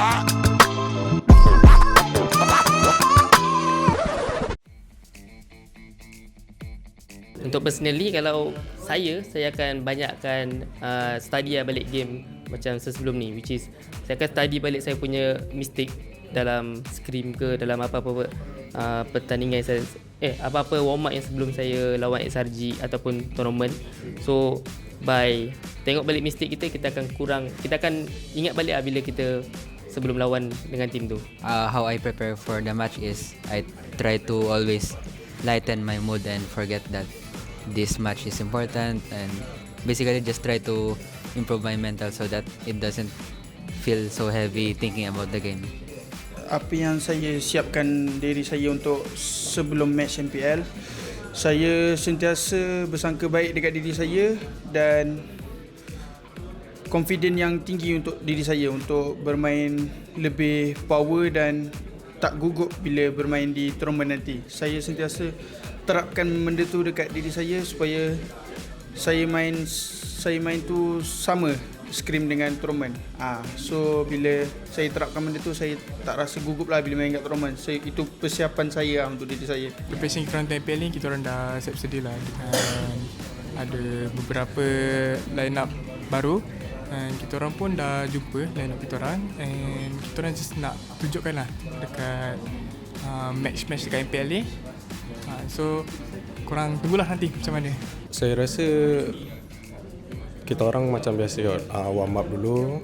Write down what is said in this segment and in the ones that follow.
Untuk personally kalau saya saya akan banyakkan uh, study balik game macam sebelum ni which is saya akan study balik saya punya mistake dalam scrim ke dalam apa-apa uh, pertandingan saya eh apa-apa warm up yang sebelum saya lawan SRG ataupun tournament. So by tengok balik mistake kita kita akan kurang kita akan ingat balik lah bila kita sebelum lawan dengan tim tu. Uh, how I prepare for the match is I try to always lighten my mood and forget that this match is important and basically just try to improve my mental so that it doesn't feel so heavy thinking about the game. Apa yang saya siapkan diri saya untuk sebelum match MPL, saya sentiasa bersangka baik dekat diri saya dan confident yang tinggi untuk diri saya untuk bermain lebih power dan tak gugup bila bermain di tournament nanti. Saya sentiasa terapkan benda tu dekat diri saya supaya saya main saya main tu sama scrim dengan tournament. Ah, ha, so bila saya terapkan benda tu saya tak rasa gugup lah bila main kat tournament. Saya itu persiapan saya lah untuk diri saya. Preparation kita orang kita orang dah siap sedia lah dengan ada beberapa line up baru dan kita orang pun dah jumpa line up kita orang. And kita orang just nak tunjukkan lah dekat uh, match-match dekat MPL ni uh, so korang tunggulah nanti macam mana. Saya rasa kita orang macam biasa uh, warm up dulu.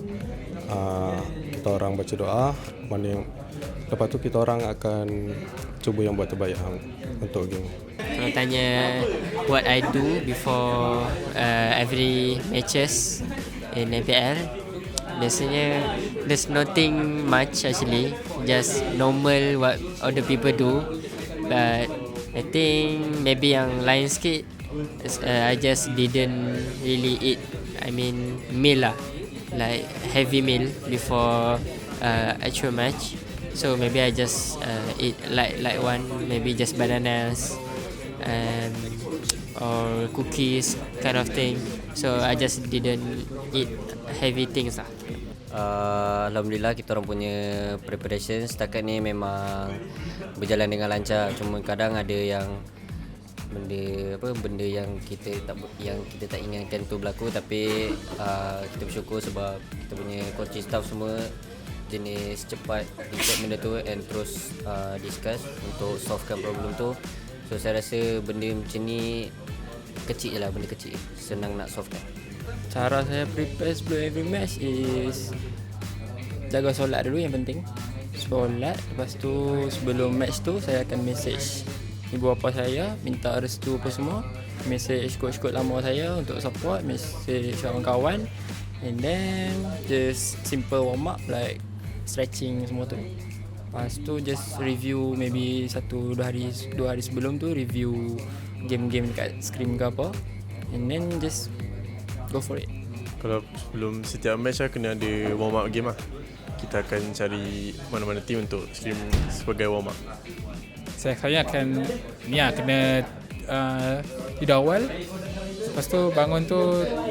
Uh, kita orang baca doa. Mana yang lepas tu kita orang akan cuba yang buat terbaik untuk game. Kalau tanya what I do before uh, every matches in MPL biasanya there's nothing much actually. Just normal what other people do. But I think maybe yang lain sikit uh, I just didn't really eat I mean meal lah. Like heavy meal before uh, actual match. So maybe I just uh, eat like like one. Maybe just bananas and or cookies kind of thing so I just didn't eat heavy things lah. Uh, Alhamdulillah kita orang punya preparation setakat ni memang berjalan dengan lancar. Cuma kadang ada yang benda apa benda yang kita tak yang kita tak inginkan tu berlaku. Tapi uh, kita bersyukur sebab kita punya coaching staff semua jenis cepat recheck benda tu and terus uh, discuss untuk solvekan problem tu. So saya rasa benda macam ni kecil je lah benda kecil. Senang nak solvekan cara saya prepare sebelum every match is jaga solat dulu yang penting. Solat lepas tu sebelum match tu saya akan message ibu bapa saya minta restu apa semua. Message coach-coach lama saya untuk support message kawan-kawan. And then just simple warm up like stretching semua tu. Lepas tu just review maybe satu dua hari dua hari sebelum tu review game-game dekat screen ke apa and then just go for it. Kalau sebelum setiap match lah kena ada warm up game lah. Kita akan cari mana-mana team untuk stream sebagai warm up. Saya saya akan ni lah kena uh, tidur awal. Lepas tu bangun tu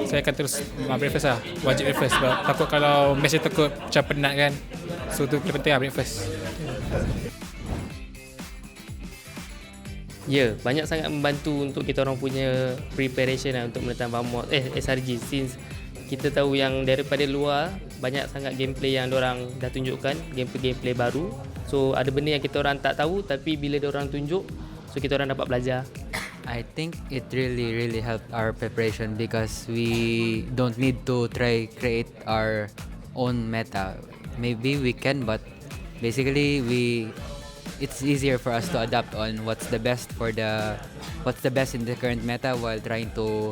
saya akan terus uh, breakfast lah. Wajib breakfast sebab takut kalau match takut macam penat kan. So tu penting lah breakfast. Ya, banyak sangat membantu untuk kita orang punya preparation lah untuk menentang Vamos eh SRG since kita tahu yang daripada luar banyak sangat gameplay yang orang dah tunjukkan, gameplay-gameplay baru. So ada benda yang kita orang tak tahu tapi bila orang tunjuk so kita orang dapat belajar. I think it really really helped our preparation because we don't need to try create our own meta. Maybe we can but basically we it's easier for us to adapt on what's the best for the what's the best in the current meta while trying to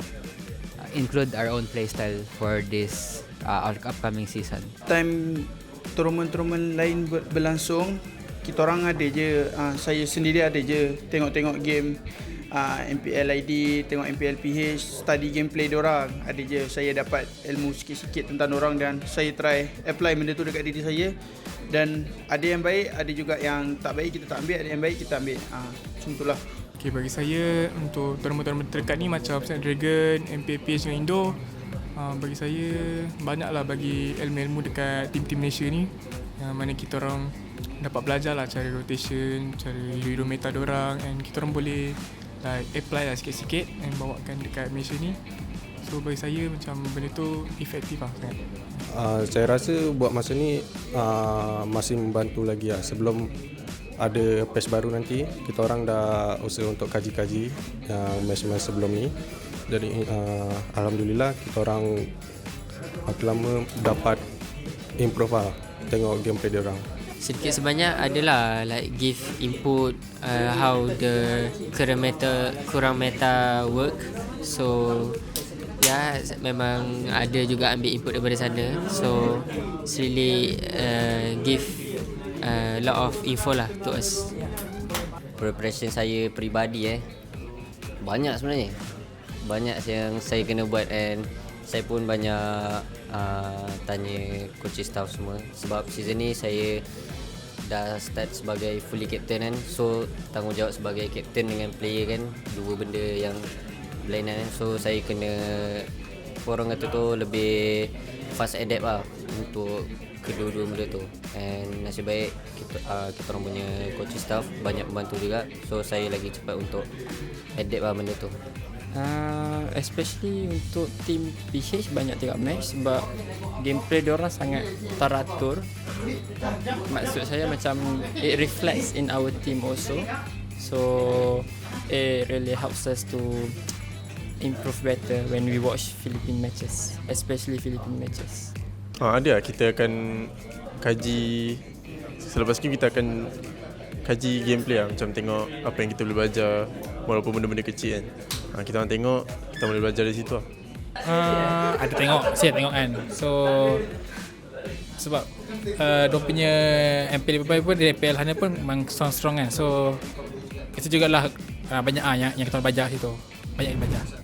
uh, include our own playstyle for this uh, upcoming season. Time tournament-tournament lain berlangsung, kita orang ada je, uh, saya sendiri ada je tengok-tengok game uh, MPL ID, tengok MPL PH, study gameplay orang. Ada je saya dapat ilmu sikit-sikit tentang orang dan saya try apply benda tu dekat diri saya dan ada yang baik ada juga yang tak baik kita tak ambil ada yang baik kita ambil. Ha, macam itulah. Okay, bagi saya untuk tournament-tournament terdekat ni macam Snap Dragon, MPP dengan Indo uh, bagi saya banyaklah bagi ilmu-ilmu dekat tim-tim Malaysia ni. Yang mana kita orang dapat belajar lah cara rotation, cara hero meta orang and kita orang boleh like apply lah sikit-sikit and bawakan dekat Malaysia ni. So bagi saya macam benda tu efektif lah sangat. Uh, saya rasa buat masa ni uh, masih membantu lagi lah. Sebelum ada patch baru nanti, kita orang dah usaha untuk kaji-kaji yang match-match sebelum ni. Jadi uh, Alhamdulillah kita orang makin lama dapat improve lah tengok gameplay dia orang. sedikit sebanyak adalah like give input uh, how the current meta kurang meta work so ya memang ada juga ambil input daripada sana. So it's really uh, give a uh, lot of info lah to us. Preparation saya peribadi eh. Banyak sebenarnya. Banyak yang saya kena buat and Saya pun banyak uh, tanya coaching staff semua. Sebab season ni saya dah start sebagai fully captain kan. So tanggungjawab sebagai captain dengan player kan Dua benda yang berlainan kan So saya kena Orang kata tu lebih fast adapt lah Untuk kedua-dua benda tu And nasib baik kita, uh, kita orang punya coaching staff banyak membantu juga So saya lagi cepat untuk adapt lah benda tu Uh, especially untuk team PH banyak tengok match sebab gameplay dia orang sangat teratur. Maksud saya macam it reflects in our team also. So it really helps us to improve better when we watch Philippine matches, especially Philippine matches. Ha, ada lah. kita akan kaji selepas ni kita akan kaji gameplay lah. Macam tengok apa yang kita boleh belajar walaupun benda-benda kecil kan. Ha, kita orang tengok kita boleh belajar dari situ lah. Uh, ada tengok saya tengok kan. So sebab uh, dia punya MPL Dubai pun di PL Hana pun memang strong-strong kan. So itu jugalah uh, banyak ah yang, yang kita belajar situ. Banyak yang belajar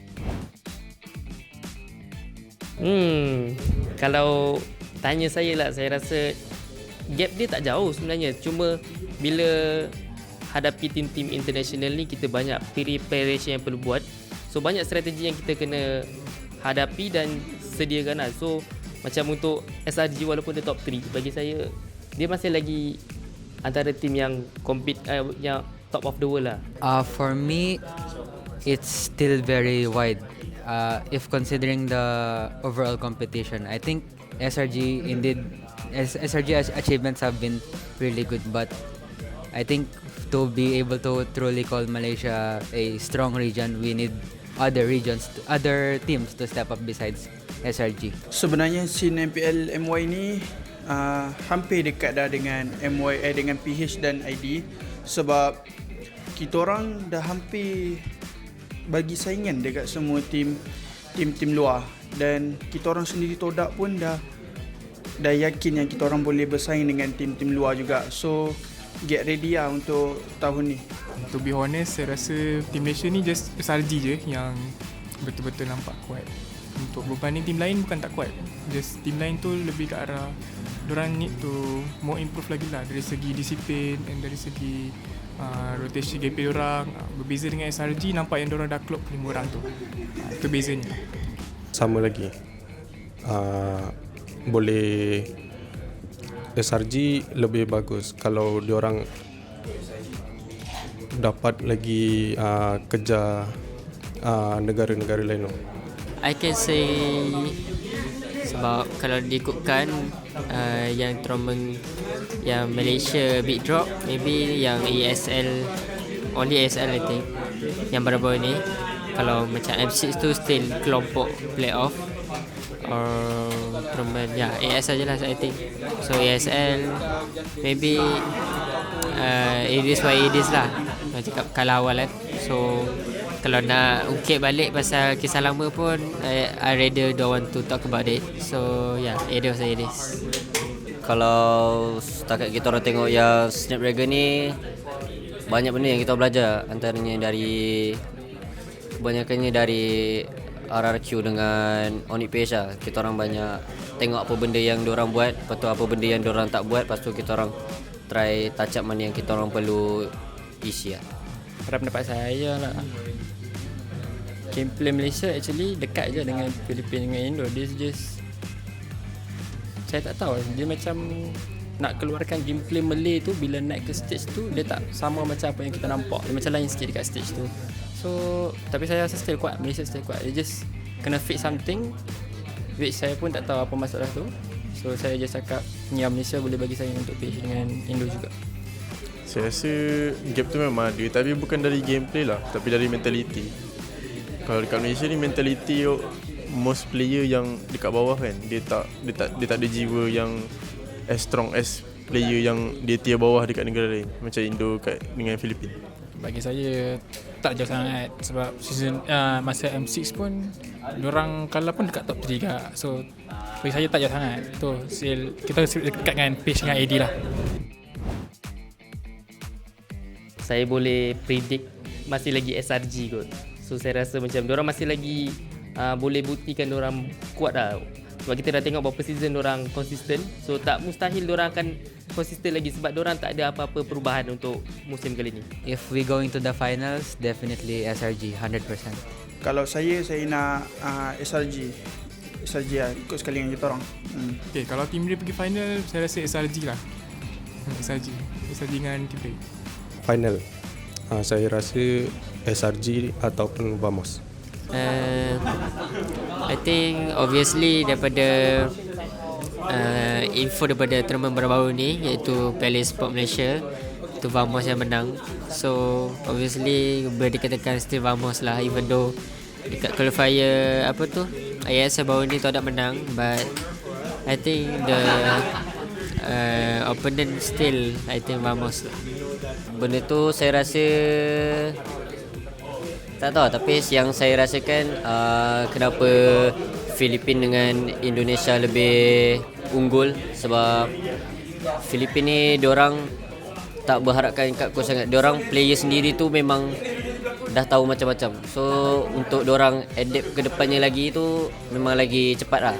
Hmm, kalau tanya saya lah, saya rasa gap dia tak jauh sebenarnya. Cuma bila hadapi tim-tim international ni kita banyak preparation yang perlu buat. So banyak strategi yang kita kena hadapi dan sediakan lah. So macam untuk SRG walaupun dia top 3 bagi saya dia masih lagi antara tim yang compete uh, yang top of the world lah. Uh, for me, it's still very wide. Uh, if considering the overall competition, I think SRG indeed SRG ach- achievements have been really good, but I think to be able to truly call Malaysia a strong region, we need other regions, other teams to step up besides SRG. Sebenarnya scene MPL MY ni uh, hampir dekat dah dengan MY eh, dengan PH dan ID sebab kita orang dah hampir bagi saingan dekat semua tim tim-tim luar dan kita orang sendiri todak pun dah dah yakin yang kita orang boleh bersaing dengan tim-tim luar juga. So get ready lah untuk tahun ni. To be honest, saya rasa tim Malaysia ni just SRG je yang betul-betul nampak kuat. Untuk berbanding tim lain bukan tak kuat. Just tim lain tu lebih ke arah Diorang need to more improve lagi lah dari segi disiplin dan dari segi uh, rotation gameplay diorang. Uh, berbeza dengan SRG nampak yang diorang dah clock lima orang tu. Uh, itu bezanya. Sama lagi. Uh, boleh SRG lebih bagus kalau diorang dapat lagi uh, kejar uh, negara-negara lain tu. I can say sebab kalau diikutkan uh, yang tournament yang Malaysia big drop maybe yang ESL only ESL I think yang baru-baru ni. Kalau macam M6 tu still kelompok playoff. Or tournament ya yeah, ESL je lah I think. So ESL maybe uh, it is what it is lah. Nak cakap kalah awal kan so kalau nak ungkit balik pasal kisah lama pun I, I rather don't want to talk about it. So yeah it is what it is Kalau setakat kita orang tengok yang Snapdragon ni Banyak benda yang kita belajar. Antaranya dari Kebanyakannya dari RRQ dengan Onyx Page lah. Kita orang banyak tengok apa benda yang orang buat Lepas tu apa benda yang orang tak buat Lepas tu kita orang try touch up mana yang kita orang perlu isi lah. Pada pendapat saya lah. Gameplay Malaysia actually dekat je dengan Filipina dengan Indo. Dia just Saya tak tahu Dia macam nak keluarkan gameplay Malay tu bila naik ke stage tu dia tak sama macam apa yang kita nampak. Dia macam lain sikit dekat stage tu. So tapi saya rasa still kuat. Malaysia still kuat. Dia just kena fix something which saya pun tak tahu apa masalah tu. So saya just cakap ni Malaysia boleh bagi saya untuk pitch dengan Indo juga. Saya rasa gap tu memang ada tapi bukan dari gameplay lah tapi dari mentality. Kalau dekat Malaysia ni mentality most player yang dekat bawah kan dia tak dia tak dia tak ada jiwa yang as strong as player yang dia tier bawah dekat negara lain macam Indo kat dengan Filipin. Bagi saya tak jauh sangat sebab season uh, masa M6 pun orang kalah pun dekat top 3 juga. So bagi saya tak jauh sangat. Tu still kita dekat dengan pace dengan AD lah. Saya boleh predict masih lagi SRG kot. So saya rasa macam orang masih lagi uh, boleh buktikan orang kuat lah. Sebab kita dah tengok beberapa season orang konsisten. So tak mustahil orang akan konsisten lagi sebab orang tak ada apa-apa perubahan untuk musim kali ni. If we go into the finals, definitely SRG 100%. Kalau saya saya nak uh, SRG. SRG lah ikut sekali dengan kita orang. Hmm. Okay, kalau tim dia pergi final, saya rasa SRG lah. Hmm, SRG. SRG dengan tim dia. Final. Uh, saya rasa SRG ataupun Vamos. Uh, I think obviously daripada uh, info daripada tournament baru-baru ni iaitu Piala Sport Malaysia itu Vamos yang menang so obviously boleh dikatakan still Vamos lah even though dekat qualifier apa tu ISL baru ni tu ada menang but I think the uh, opponent still I think Vamos lah. Benda tu saya rasa tak tahu tapi yang saya rasakan uh, kenapa Filipin dengan Indonesia lebih unggul sebab Filipin ni diorang tak berharapkan kat coach sangat. Diorang player sendiri tu memang dah tahu macam-macam. So untuk diorang adapt ke depannya lagi tu memang lagi cepat lah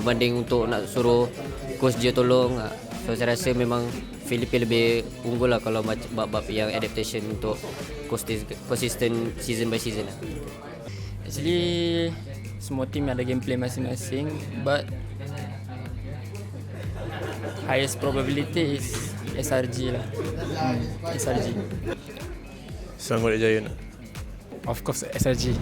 berbanding untuk nak suruh coach dia tolong. So saya rasa memang Filipin lebih unggul lah kalau bab-bab yang adaptation untuk consistent season by season lah. Actually semua team ada gameplay masing-masing but highest probability is SRG lah. Hmm, SRG. Sanggup Jaya nak. Of course SRG.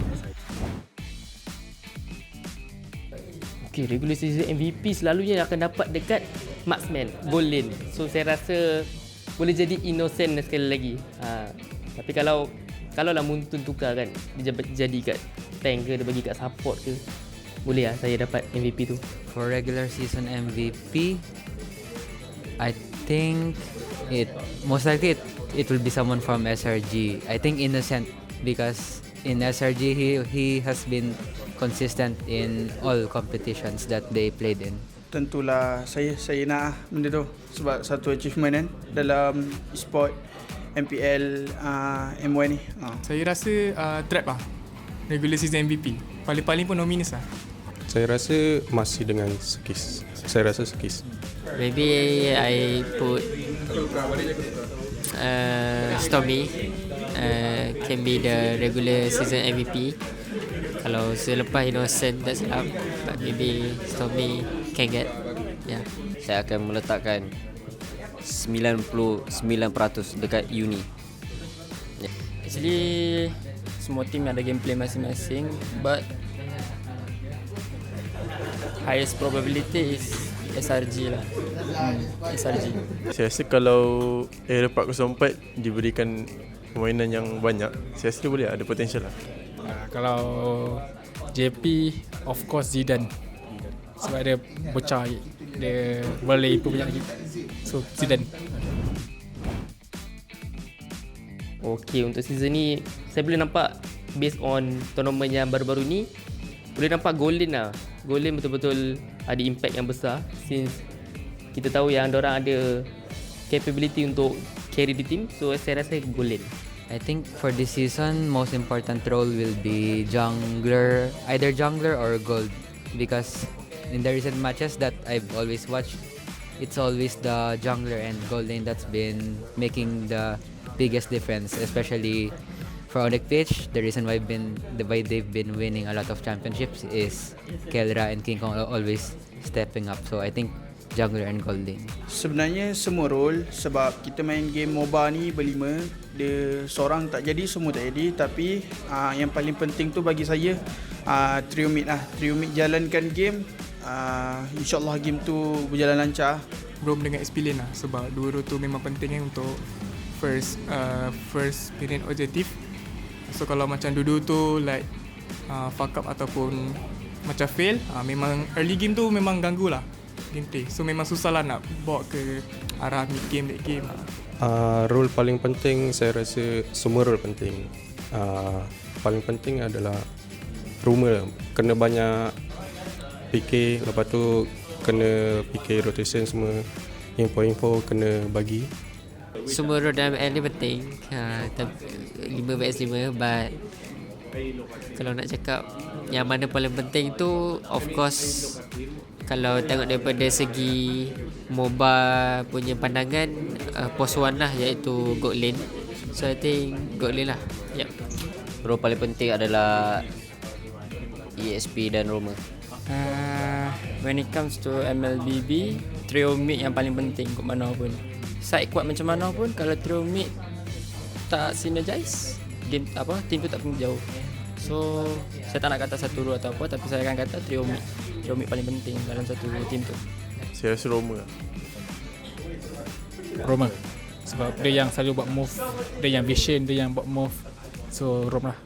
Okay, regular season MVP selalunya akan dapat dekat marksman, goal lane. So saya rasa boleh jadi innocent sekali lagi. Ha, tapi kalau kalau lah Muntun tukar kan, dia jadi kat tank ke, dia bagi kat support ke, boleh lah saya dapat MVP tu. For regular season MVP, I think it most likely it, it will be someone from SRG. I think Innocent because in SRG he he has been consistent in all competitions that they played in. Tentulah saya saya nak benda tu sebab satu achievement kan dalam e-sport MPL uh, M1 ni. Uh. Saya rasa uh, trap lah. Regular season MVP. Paling-paling pun nominus lah. Saya rasa masih dengan Skis. Saya rasa Skis. Maybe I put uh, Stormy uh, can be the regular season MVP. Kalau selepas Innocent tak silap But maybe Stormy can get yeah. Saya akan meletakkan 99% dekat Uni. Yeah. Actually Semua team ada gameplay masing-masing But Highest probability is SRG lah. Hmm, SRG Saya rasa kalau Era 404 diberikan permainan yang banyak Saya rasa boleh ada potential lah. Uh, kalau JP of course Zidane. Sebab dia bocah dia boleh improve banyak lagi. So Zidane Okay untuk season ni saya boleh nampak based on tournament yang baru-baru ni boleh nampak Golden lah. Golden betul-betul ada impact yang besar since kita tahu yang orang ada capability untuk carry the team. So saya rasa Golden. I think for this season, most important role will be jungler, either jungler or gold, because in the recent matches that I've always watched, it's always the jungler and gold lane that's been making the biggest difference, especially for Onyx Pitch. The reason why been why they've been winning a lot of championships is Kelra and King Kong always stepping up. So I think jungler and gold lane. Sebenarnya semua role sebab kita main game MOBA ni berlima dia seorang tak jadi semua tak jadi tapi uh, yang paling penting tu bagi saya uh, trio mid lah trio mid jalankan game uh, insyaallah game tu berjalan lancar Brom dengan lane lah sebab dua-dua tu memang penting kan untuk first uh, first minute objective. So kalau macam dua-dua tu like uh, fuck up ataupun macam fail, uh, memang early game tu memang ganggu lah gameplay. So memang susah lah nak bawa ke arah mid game, late game lah. Uh, role paling penting saya rasa semua role penting. Uh, paling penting adalah rumah kena banyak fikir lepas tu kena fikir rotation semua info-info kena bagi Semua road dalam ML ni penting. Ha, 5 vs 5 but kalau nak cakap yang mana paling penting tu of course kalau tengok daripada segi MOBA punya pandangan uh, pos 1 lah iaitu God Lane. So I think God Lane lah. Yep. Role paling penting adalah ESP dan Roma. Uh, when it comes to MLBB, trio mid yang paling penting kat mana pun. Side kuat macam mana pun kalau trio mid tak synergize, game apa team tu tak pergi jauh. So saya tak nak kata satu role atau apa tapi saya akan kata trio mid. Trio mid paling penting dalam satu team tu. Saya rasa Roma. Roma sebab dia yang selalu buat move dia yang vision dia yang buat move so Roma lah